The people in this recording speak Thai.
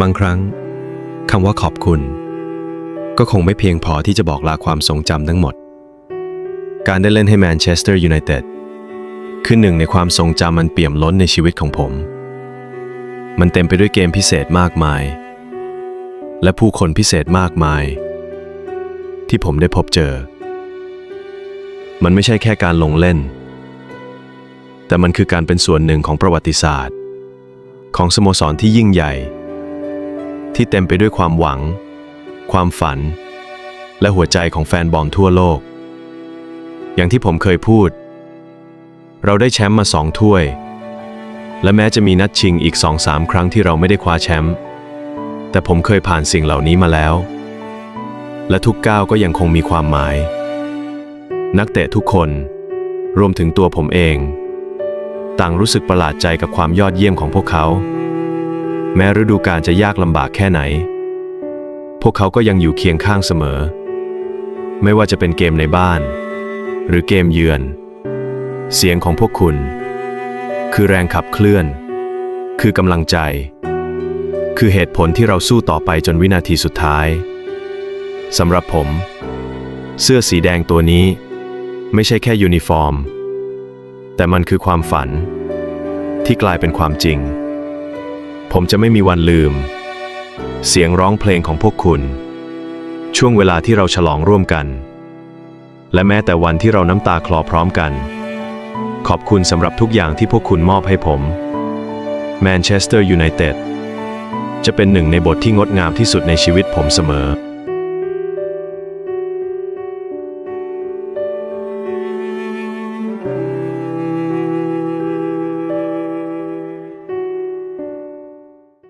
บางครั้งคำว่าขอบคุณ ก็คงไม่เพียงพอที่จะบอกลาความทรงจำทั้งหมด การได้เล่นให้แมนเชสเตอร์ยูไนเต็ดคือหนึ่งในความทรงจำมันเปี่ยมล้นในชีวิตของผม มันเต็มไปด้วยเกมพิเศษมากมาย และผู้คนพิเศษมากมาย ที่ผมได้พบเจอ มันไม่ใช่แค่การลงเล่น แต่มันคือการเป็นส่วนหนึ่งของประวัติศาสตร์ ของสโมสรที่ยิ่งใหญ่ ที่เต็มไปด้วยความหวัง ความฝัน และหัวใจของแฟนบอลทั่วโลก อย่างที่ผมเคยพูด เราได้แชมป์มาสองถ้วย และแม้จะมีนัดชิงอีกสองสามครั้งที่เราไม่ได้คว้าแชมป์แต่ผมเคยผ่านสิ่งเหล่านี้มาแล้ว และทุกก้าวก็ยังคงมีความหมาย นักเตะทุกคน รวมถึงตัวผมเอง ต่างรู้สึกประหลาดใจกับความยอดเยี่ยมของพวกเขา แม้ฤดูกาลจะยากลำบากแค่ไหน พวกเขาก็ยังอยู่เคียงข้างเสมอ ไม่ว่าจะเป็นเกมในบ้าน หรือเกมเยือน เสียงของพวกคุณ คือแรงขับเคลื่อน คือกำลังใจ คือเหตุผลที่เราสู้ต่อไปจนวินาทีสุดท้ายสำหรับผม เสื้อสีแดงตัวนี้ ไม่ใช่แค่ยูนิฟอร์ม แต่มันคือความฝัน ที่กลายเป็นความจริง ผมจะไม่มีวันลืม เสียงร้องเพลงของพวกคุณ ช่วงเวลาที่เราฉลองร่วมกัน และแม้แต่วันที่เราน้ำตาคลอพร้อมกัน ขอบคุณสำหรับทุกอย่างที่พวกคุณมอบให้ผมแมนเชสเตอร์ยูไนเต็ดจะเป็นหนึ่งในบทที่งดงามที่สุดในชีวิตผมเสมอ